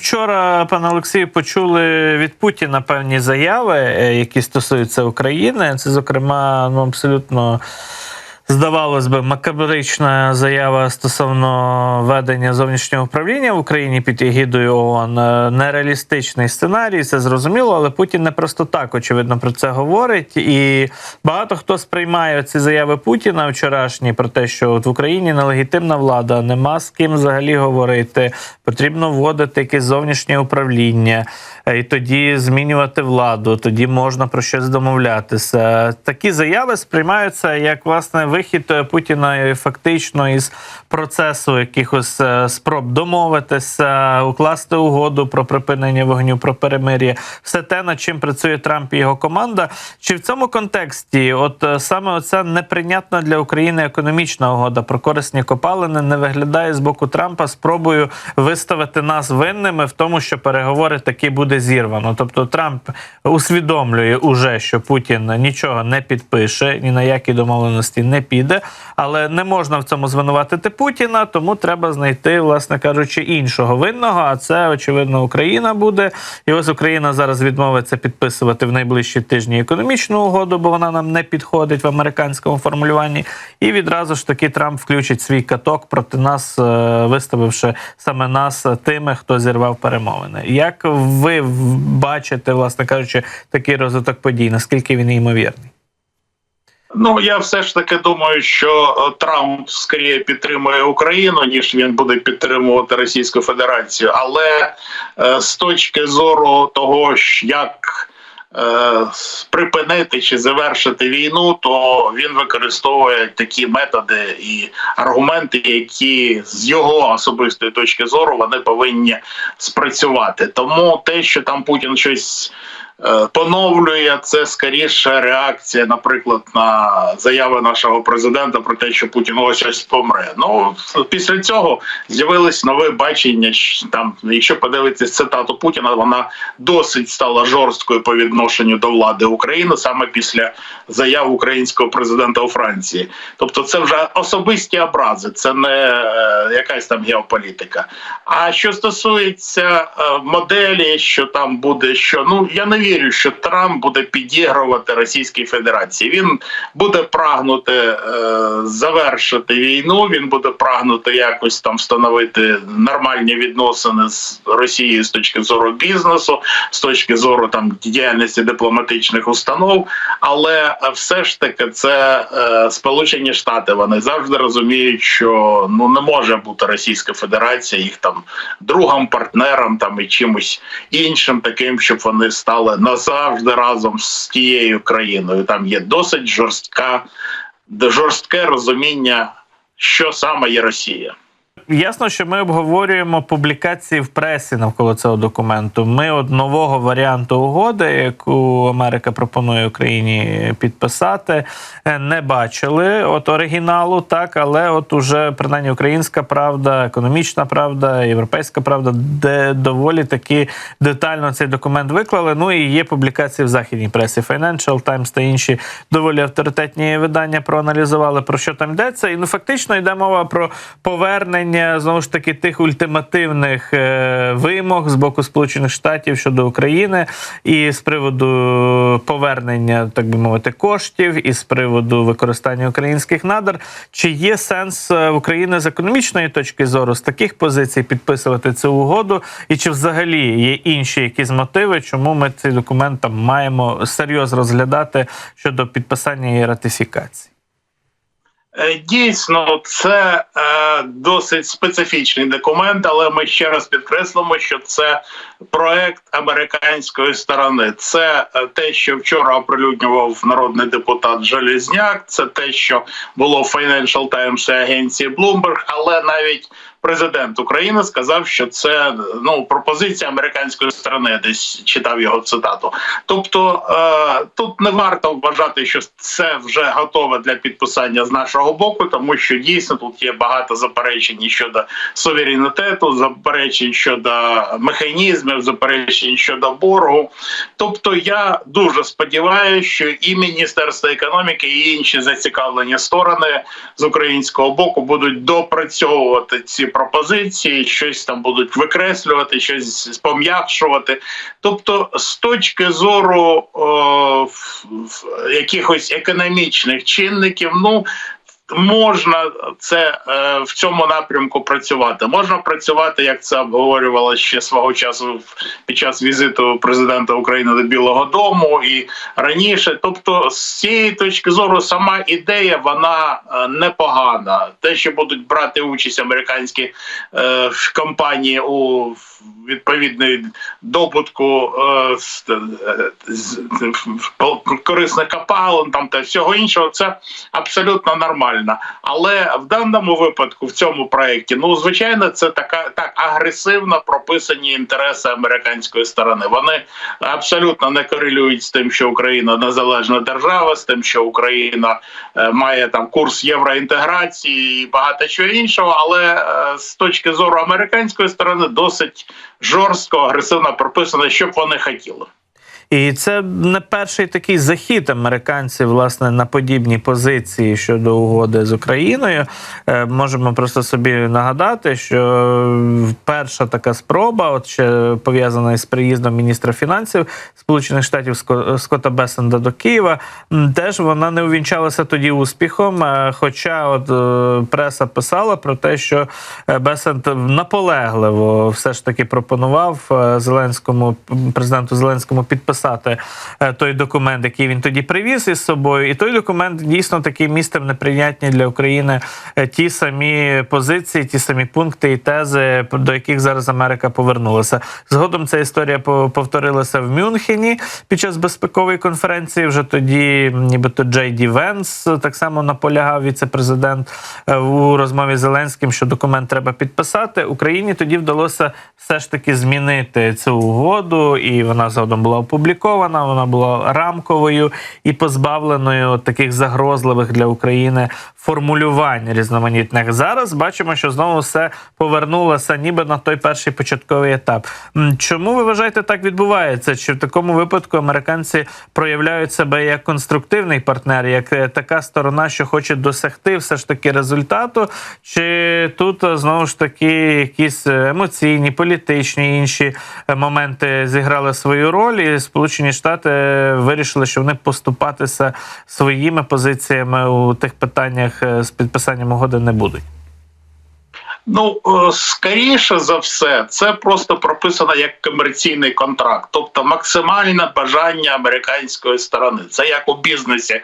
вчора, пане Олексію, почули від Путіна певні заяви, е, які стосуються України. Це, зокрема, ну абсолютно. Здавалось би, макабрична заява стосовно ведення зовнішнього управління в Україні під егідою ООН. Е, Нереалістичний сценарій, це зрозуміло, але Путін не просто так, очевидно, про це говорить. І багато хто сприймає ці заяви Путіна вчорашні про те, що от в Україні нелегітимна влада, нема з ким взагалі говорити. Потрібно вводити якесь зовнішнє управління, е, і тоді змінювати владу. Тоді можна про щось домовлятися. Такі заяви сприймаються як власне вихід е, Путіна фактично із процесу якихось е, спроб домовитися, укласти угоду про припинення вогню, про перемир'я. Все те, над чим працює Трамп і його команда. Чи в цьому контексті, от е, саме оця неприйнятна для України економічна угода про корисні копалини не виглядає з боку Трампа спробою виставити нас винними в тому, що переговори таки буде зірвано. Тобто Трамп усвідомлює уже, що Путін нічого не підпише, ні на які домовленості не піде, але не можна в цьому звинуватити Путіна, тому треба знайти, власне кажучи, іншого винного. А це очевидно Україна буде. І ось Україна зараз відмовиться підписувати в найближчі тижні економічну угоду, бо вона нам не підходить в американському формулюванні. І відразу ж таки Трамп включить свій каток проти нас, е, виставивши саме нас тими, хто зірвав перемовини. Як ви бачите, власне кажучи, такий розвиток подій? Наскільки він ймовірний? Ну я все ж таки думаю, що е, Трамп скоріше підтримує Україну, ніж він буде підтримувати Російську Федерацію. Але е, з точки зору того, як е, припинити чи завершити війну, то він використовує такі методи і аргументи, які з його особистої точки зору вони повинні спрацювати. Тому те, що там Путін щось. Е, Поновлює це скоріше реакція, наприклад, на заяви нашого президента про те, що Путін ось помре. Ну після цього з'явилось нове бачення. Там, якщо подивитися цитату Путіна, вона досить стала жорсткою по відношенню до влади України саме після заяв українського президента у Франції. Тобто, це вже особисті образи, це не е, якась там геополітика. А що стосується е, моделі, що там буде що, ну я не вірю, що Трамп буде підігрувати Російській Федерації. Він буде прагнути е, завершити війну. Він буде прагнути якось там встановити нормальні відносини з Росією з точки зору бізнесу, з точки зору там діяльності дипломатичних установ. Але е, все ж таки, це е, Сполучені Штати. Вони завжди розуміють, що ну не може бути Російська Федерація їх там другом, партнером там і чимось іншим, таким, щоб вони стали назавжди разом з тією країною. Там є досить жорстка, жорстке розуміння, що саме є Росія. Ясно, що ми обговорюємо публікації в пресі навколо цього документу. Ми от нового варіанту угоди, яку Америка пропонує Україні підписати, е, не бачили. От оригіналу, так, але от уже принаймні українська правда, економічна правда, європейська правда, де доволі таки детально цей документ виклали. Ну і є публікації в західній пресі Financial Times та інші доволі авторитетні видання проаналізували про що там йдеться. І ну фактично йде мова про повернення знову ж таки тих ультимативних е, вимог з боку Сполучених Штатів щодо України, і з приводу повернення, так би мовити, коштів, і з приводу використання українських надр. Чи є сенс е, України з економічної точки зору з таких позицій підписувати цю угоду? І чи взагалі є інші якісь мотиви, чому ми цей документ там маємо серйозно розглядати щодо підписання і ратифікації? Е, Дійсно, це е, досить специфічний документ, але ми ще раз підкреслимо, що це проект американської сторони. Це е, те, що вчора оприлюднював народний депутат Желізняк. Це те, що було в Financial Times і агенції Bloomberg, але навіть президент України сказав, що це ну пропозиція американської сторони. Десь читав його цитату. Тобто е, тут не варто вважати, що це вже готове для підписання з нашого боку, тому що дійсно тут є багато заперечень щодо суверенітету, заперечень щодо механізмів, заперечень щодо боргу. Тобто, я дуже сподіваюся, що і Міністерство економіки, і інші зацікавлені сторони з українського боку будуть допрацьовувати ці пропозиції, щось там будуть викреслювати, щось пом'якшувати. Тобто, з точки зору о, в- якихось економічних чинників, ну. Можна це е, в цьому напрямку працювати. Можна працювати, як це обговорювало ще свого часу під час візиту президента України до Білого Дому і раніше. Тобто, з цієї точки зору, сама ідея вона е, непогана. Те, що будуть брати участь американські е, компанії у відповідної добутку е, е, корисних копалин там та всього іншого, це абсолютно нормально. Але в даному випадку, в цьому проєкті, ну звичайно, це така так агресивно прописані інтереси американської сторони. Вони абсолютно не корелюють з тим, що Україна незалежна держава, з тим, що Україна е, має там курс євроінтеграції і багато чого іншого. Але з точки зору американської сторони досить жорстко, агресивно прописано, що б вони хотіли. І це не перший такий захід американців власне на подібні позиції щодо угоди з Україною. Е, можемо просто собі нагадати, що перша така спроба, от ще пов'язана із приїздом міністра фінансів Сполучених Штатів Ско- Скотта Бесенда до Києва, теж вона не увінчалася тоді успіхом. е, Хоча от е, преса писала про те, що Бесент наполегливо все ж таки пропонував Зеленському президенту Зеленському підписати е, той документ, який він тоді привіз із собою. І той документ дійсно такий містив неприйнятні для України е, ті самі позиції, ті самі пункти і тези, до яких зараз Америка повернулася. Згодом ця історія повторилася в Мюнхені під час безпекової конференції. Вже тоді, нібито Джей Ді Венс так само наполягав віце-президент е, у розмові з Зеленським, що документ треба підписати. Україні тоді вдалося все ж таки змінити цю угоду, і вона згодом була опублікована. Вона була рамковою і позбавленою таких загрозливих для України формулювань різноманітних. Зараз бачимо, що знову все повернулося, ніби на той перший початковий етап. Чому ви вважаєте, так відбувається? Чи в такому випадку американці проявляють себе як конструктивний партнер, як е, така сторона, що хоче досягти все ж таки результату? Чи тут е, знову ж таки якісь е, емоційні, політичні інші моменти зіграли свою роль, і Сполучені Штати е, вирішили, що вони поступатися своїми позиціями у тих питаннях е, з підписанням угоди не будуть? Ну, е, скоріше за все, це просто прописано як комерційний контракт, тобто максимальне бажання американської сторони. Це як у бізнесі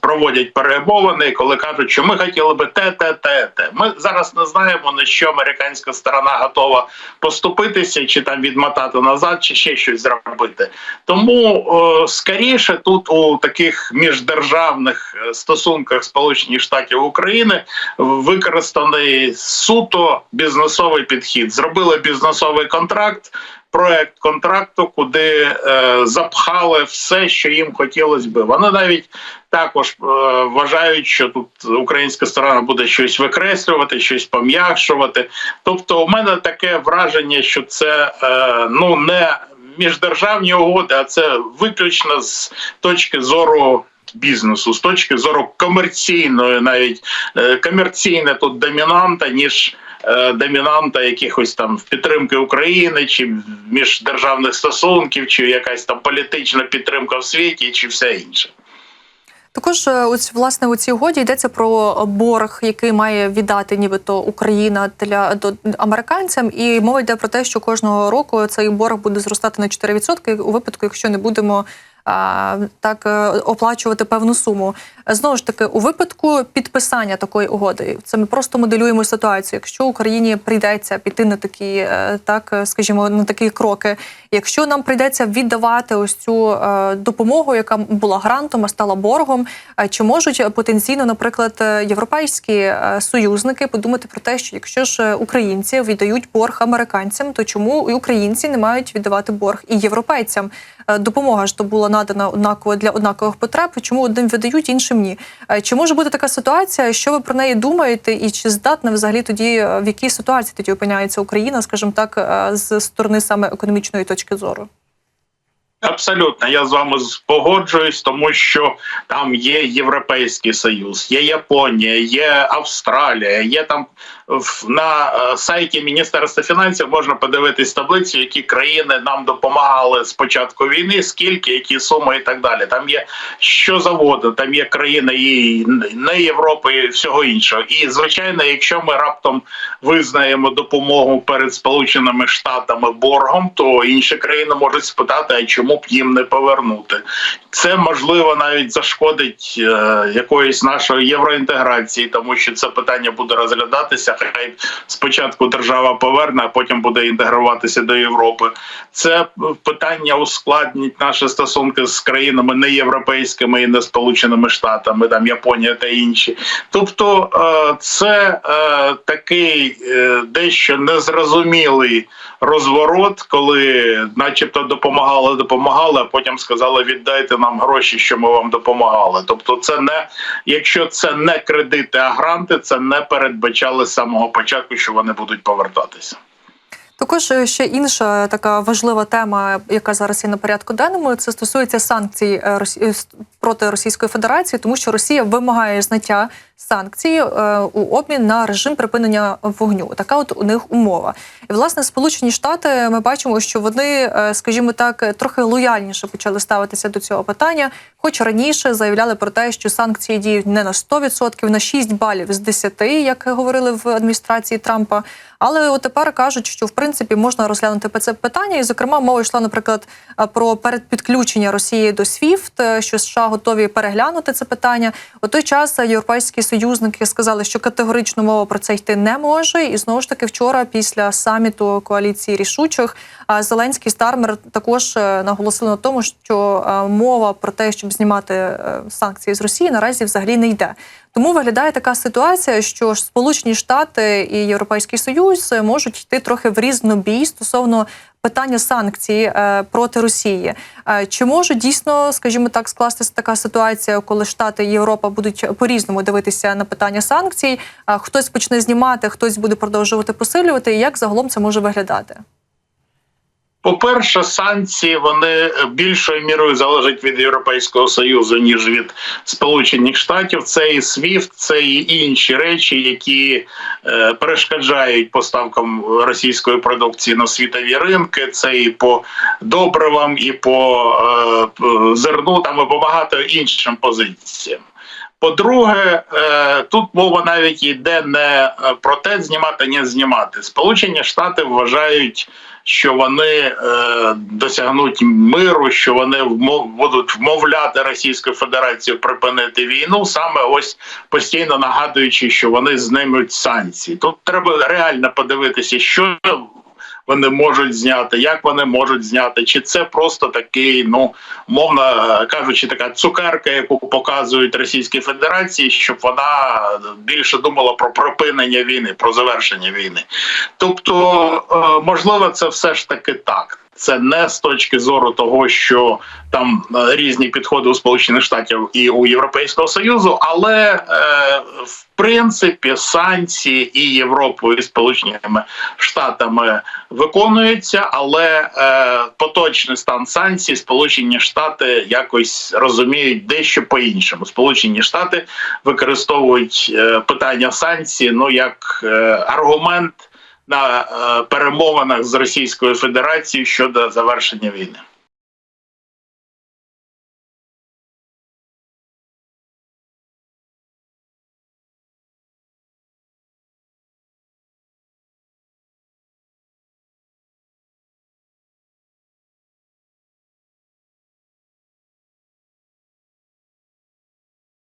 проводять перемовини, коли кажуть, що ми хотіли би те, те, те, те. Ми зараз не знаємо на що американська сторона готова поступитися, чи там відмотати назад, чи ще щось зробити. Тому е, скоріше тут у таких міждержавних е, стосунках Сполучених Штатів України використаний суто бізнесовий підхід. Зробили бізнесовий контракт, проект контракту, куди е, запхали все, що їм хотілося би. Вони навіть також е, вважають, що тут українська сторона буде щось викреслювати, щось пом'якшувати. Тобто, у мене таке враження, що це е, ну не міждержавні угоди, а це виключно з точки зору. Бізнесу з точки зору комерційної, навіть е, комерційне тут домінанта, ніж е, домінанта якихось там в підтримки України, чи міждержавних стосунків, чи якась там політична підтримка в світі, чи все інше. Також е, ось власне у цій угоді йдеться про борг, який має віддати нібито Україна для до американцям, і мова йде про те, що кожного року цей борг буде зростати на 4% у випадку, якщо не будемо. Так е, оплачувати певну суму. Знову ж таки, у випадку підписання такої угоди, це ми просто моделюємо ситуацію. Якщо Україні прийдеться піти на такі, е, так е, скажімо, на такі кроки, якщо нам прийдеться віддавати ось цю допомогу, яка була грантом, а стала боргом, чи можуть потенційно, наприклад, європейські союзники подумати про те, що якщо ж українці віддають борг американцям, то чому і українці не мають віддавати борг і європейцям? Допомога ж то була надана однаково для однакових потреб. Чому одним видають, іншим ні? Е, Чи може бути така ситуація? Що ви про неї думаєте, і чи здатна взагалі тоді е, в якій ситуації тоді опиняється Україна, скажімо так, е, з сторони саме економічної точки зору? Абсолютно, я з вами погоджуюсь, тому що там є Європейський Союз, є Японія, є Австралія, є там на е, сайті Міністерства фінансів можна подивитись таблицю, які країни нам допомагали з початку війни, скільки, які суми і так далі. Там є що завгодно, там є країни і не Європи, і всього іншого. І звичайно, якщо ми раптом визнаємо допомогу перед Сполученими Штатами боргом, то інші країни можуть спитати, а чому б їм не повернути. Це можливо навіть зашкодить е, якоїсь нашої євроінтеграції, тому що це питання буде розглядатися. Хай спочатку держава поверне, а потім буде інтегруватися до Європи. Це питання ускладнить наші стосунки з країнами не європейськими і не сполученими штатами, там Японія та інші. Тобто, е, це е, такий дещо незрозумілий розворот, коли, начебто, допомагали, допомагали, а потім сказали: віддайте нам гроші, що ми вам допомагали. Тобто, це не якщо це не кредити, а гранти, це не передбачали з самого початку, що вони будуть повертатися. Також е, ще інша така важлива тема, яка зараз є на порядку денному, це стосується санкцій е, е, проти Російської Федерації, тому що Росія вимагає зняття санкцій у обмін на режим припинення вогню. Така от у них умова. І власне Сполучені Штати ми бачимо, що вони, скажімо так, трохи лояльніше почали ставитися до цього питання, хоч раніше заявляли про те, що санкції діють не на 100%, на 6 балів з 10, як говорили в адміністрації Трампа. Але тепер кажуть, що в принципі можна розглянути це питання. І, зокрема, мова йшла, наприклад, про передпідключення Росії до е, що США готові переглянути це питання. У той час європейські союзники сказали, що категорично мова про це йти не може. І знову ж таки, вчора, після саміту коаліції рішучих, Зеленський Стармер також е, наголосили на тому, що е, мова про те, щоб знімати е, санкції з Росії, наразі взагалі не йде. Тому виглядає така ситуація, що ж Сполучені Штати і Європейський Союз можуть йти трохи в різнобій стосовно питання санкцій е, проти Росії. Е, Чи може дійсно, скажімо так, скластися така ситуація, коли Штати і Європа будуть по-різному дивитися на питання санкцій? Хтось почне знімати, хтось буде продовжувати посилювати. Як загалом це може виглядати? По-перше, санкції вони більшою мірою залежать від Європейського союзу ніж від Сполучених Штатів. Це і SWIFT, це і інші речі, які е, перешкоджають поставкам російської продукції на світові ринки. Це і по добривам, і по е, зерну, там і по багато іншим позиціям. По-друге, е, тут мова навіть йде не е, про те, знімати, не знімати. Сполучені Штати вважають, що вони е, досягнуть миру, що вони будуть вмовляти Російську Федерацію припинити війну, саме ось постійно нагадуючи, що вони знімуть санкції. Тут треба реально подивитися, що вони можуть зняти, як вони можуть зняти, чи це просто такий, ну мовно кажучи, така цукерка, яку показують Російській Федерації, щоб вона більше думала про припинення війни, про завершення війни. Тобто, е, можливо, це все ж таки так. Це не з точки зору того, що там е, різні підходи у Сполучених Штатів і у Європейського Союзу, але е, в принципі санкції і Європою, і Сполученими Штатами виконуються, але е, поточний стан санкцій Сполучені Штати якось розуміють дещо по-іншому. Сполучені Штати використовують е, питання санкцій ну як е, аргумент на е, перемовинах з Російською Федерацією щодо завершення війни.